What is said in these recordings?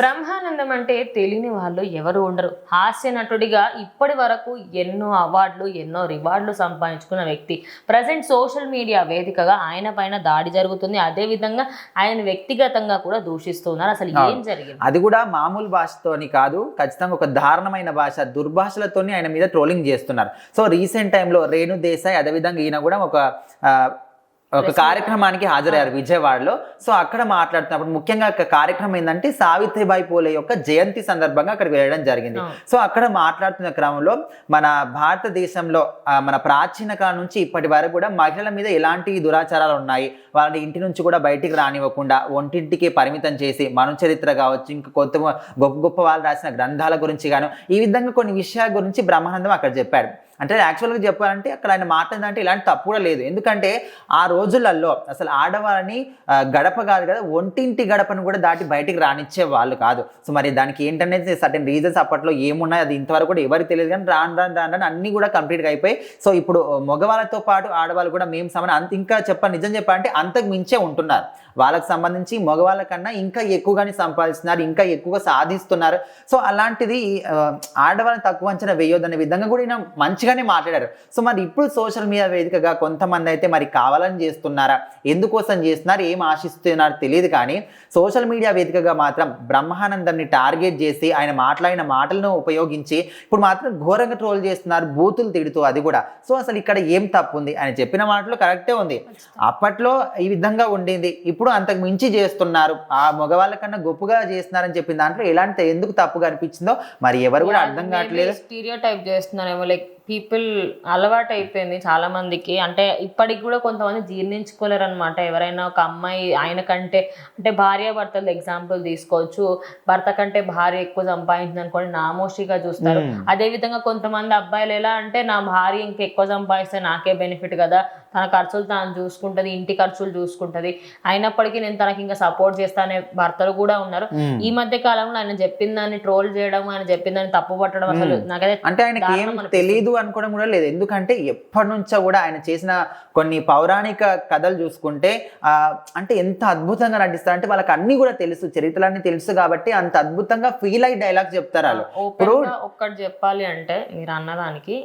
బ్రహ్మానందం అంటే తెలియని వాళ్ళు ఎవరు ఉండరు. హాస్య నటుడిగా ఇప్పటి వరకు ఎన్నో అవార్డులు ఎన్నో రివార్డులు సంపాదించుకున్న వ్యక్తి. ప్రజెంట్ సోషల్ మీడియా వేదికగా ఆయన పైన దాడి జరుగుతుంది. అదే విధంగా ఆయన వ్యక్తిగతంగా కూడా దూషిస్తున్నారు. అసలు ఏం జరిగింది? అది కూడా మామూలు భాషతోని కాదు ఖచ్చితంగా ఒక దారుణమైన భాష దుర్భాషలతోని ఆయన మీద ట్రోలింగ్ చేస్తున్నారు. సో రీసెంట్ టైంలో రేణు దేశాయ్ అదేవిధంగా ఈయన కూడా ఒక ఒక కార్యక్రమానికి హాజరయ్యారు విజయవాడలో. సో అక్కడ మాట్లాడుతున్నప్పుడు ముఖ్యంగా ఒక కార్యక్రమం ఏంటంటే సావిత్రిబాయి పూలే యొక్క జయంతి సందర్భంగా అక్కడికి వెళ్ళడం జరిగింది. అవును. సో అక్కడ మాట్లాడుతున్న క్రమంలో మన భారతదేశంలో మన ప్రాచీన కాలం నుంచి ఇప్పటి వరకు కూడా మహిళల మీద ఎలాంటి దురాచారాలు ఉన్నాయి? వాళ్ళని ఇంటి నుంచి కూడా బయటికి రానివ్వకుండా ఒంటింటికి పరిమితం చేసి మను చరిత్ర కావచ్చు ఇంకా కొత్త గొప్ప గొప్ప వాళ్ళు రాసిన గ్రంథాల గురించి గాను ఈ విధంగా కొన్ని విషయాల గురించి బ్రహ్మానందం అక్కడ చెప్పాడు. అంటే యాక్చువల్గా చెప్పాలంటే అక్కడ ఆయన మాట్లాడిందంటే ఇలాంటి తప్పు కూడా లేదు. ఎందుకంటే ఆ రోజులలో అసలు ఆడవాళ్ళని గడప కాదు కదా ఒంటింటి గడపను కూడా దాటి బయటికి రానిచ్చే వాళ్ళు కాదు. సో మరి దానికి ఏంటనేది సర్టెన్ రీజన్స్ అప్పట్లో ఏమున్నాయి అది ఇంతవరకు కూడా ఎవరికి తెలియదు కానీ రాను రాను రాను రాను అన్నీ కూడా కంప్లీట్గా అయిపోయి సో ఇప్పుడు మగవాళ్ళతో పాటు ఆడవాళ్ళు కూడా మేము సమానం అంత ఇంకా చెప్ప నిజం చెప్పాలంటే అంతకు మించే ఉంటున్నారు. వాళ్ళకి సంబంధించి మగవాళ్ళ కన్నా ఇంకా ఎక్కువగానే సంపాదిస్తున్నారు ఇంకా ఎక్కువగా సాధిస్తున్నారు. సో అలాంటిది ఆడవాళ్ళని తక్కువ అంచనా వేయొద్దనే విధంగా కూడా మంచి మంచిగానే మాట్లాడారు. సో మరి ఇప్పుడు సోషల్ మీడియా వేదికగా కొంతమంది అయితే మరి కావాలని చేస్తున్నారా? ఎందుకోసం చేస్తున్నారు? ఏం ఆశిస్తున్నారు? తెలియదు కానీ సోషల్ మీడియా వేదికగా మాత్రం బ్రహ్మానందంని టార్గెట్ చేసి ఆయన మాట్లాడిన మాటలను ఉపయోగించి ఇప్పుడు మాత్రం ఘోరంగా ట్రోల్ చేస్తున్నారు బూతులు తిడుతూ అది కూడా. సో అసలు ఇక్కడ ఏం తప్పు ఉంది? ఆయన చెప్పిన మాటలు కరెక్టే ఉంది. అప్పట్లో ఈ విధంగా ఉండింది. ఇప్పుడు అంతకు మించి చేస్తున్నారు. ఆ మగవాళ్ళ కన్నా గొప్పగా చేస్తున్నారని చెప్పిన దాంట్లో ఎలాంటి ఎందుకు తప్పుగా అనిపించిందో మరి ఎవరు కూడా అర్థం కావట్లేదు. స్టీరియో టైప్ చేస్తున్నారేమో లైక్ పీపుల్ అలవాటు అయిపోయింది చాలా మందికి అంటే ఇప్పటికి కూడా కొంతమంది జీర్ణించుకోలేరు అనమాట ఎవరైనా ఒక అమ్మాయి ఆయన కంటే అంటే భార్య భర్తలు ఎగ్జాంపుల్ తీసుకోవచ్చు. భర్త కంటే భార్య ఎక్కువ సంపాదించింది అనుకోండి నామోషిగా చూస్తారు. Hmm. అదే విధంగా కొంతమంది అబ్బాయిలు ఎలా అంటే నా భార్య ఇంకా ఎక్కువ సంపాదిస్తే నాకే బెనిఫిట్ కదా తన ఖర్చులు తాను చూసుకుంటది ఇంటి ఖర్చులు చూసుకుంటది. అయినప్పటికీ నేను తనకి ఇంకా సపోర్ట్ చేస్తానే భర్తలు కూడా ఉన్నారు. ఈ మధ్య కాలంలో ఆయన చెప్పిన దాన్ని ట్రోల్ చేయడం ఆయన చెప్పిన దాన్ని తప్పు పట్టడం అసలు నాకైతే అంటే ఆయనకి ఏం. తెలియదు అనుకోవడం కూడా లేదు. ఎందుకంటే ఎప్పటి నుంచో కూడా ఆయన చేసిన కొన్ని పౌరాణిక కథలు చూసుకుంటే ఆ, అంటే ఎంత అద్భుతంగా నటిస్తారు. అంటే వాళ్ళకి అన్ని కూడా తెలుసు. చరిత్రలన్నీ తెలుసు కాబట్టి అంత అద్భుతంగా ఫీల్ అయ్యి డైలాగ్ చెప్తారు వాళ్ళు. ఒక్కటి చెప్పాలి అంటే మీరు అన్నదానికి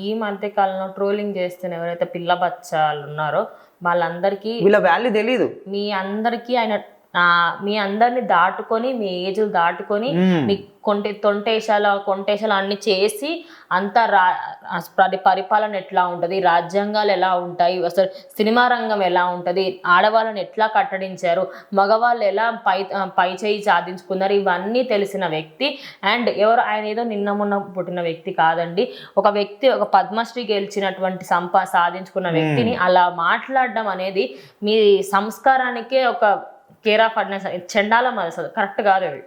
ఈ మధ్య కాలంలో ట్రోలింగ్ చేస్తున్న ఎవరైతే పిల్ల బచ్చాలు ఉన్నారో వాళ్ళందరికీ వీళ్ళ వాల్యూ తెలియదు మీ అందరికీ ఆయన మీ అందరిని దాటుకొని మీ ఏజ్ దాటుకొని. మీ కొంటే తొంటేశాల కొంటేశాలు అన్ని చేసి అంతా రా పరిపాలన ఎట్లా ఉంటుంది? రాజ్యాంగాలు ఎలా ఉంటాయి? అసలు సినిమా రంగం ఎలా ఉంటుంది? ఆడవాళ్ళని ఎట్లా కట్టడించారు? మగవాళ్ళు ఎలా పై పై చేయి సాధించుకున్నారు? ఇవన్నీ తెలిసిన వ్యక్తి అండ్ ఎవరు ఆయన ఏదో నిన్న మొన్న పుట్టిన వ్యక్తి కాదండి. ఒక వ్యక్తి ఒక పద్మశ్రీ గెలిచినటువంటి సంపా సాధించుకున్న వ్యక్తిని అలా మాట్లాడడం అనేది మీ సంస్కారానికే ఒక కేర్ ఆఫ్ అడ్నెస్ చండాలం అది అసలు కరెక్ట్ కాదు అవి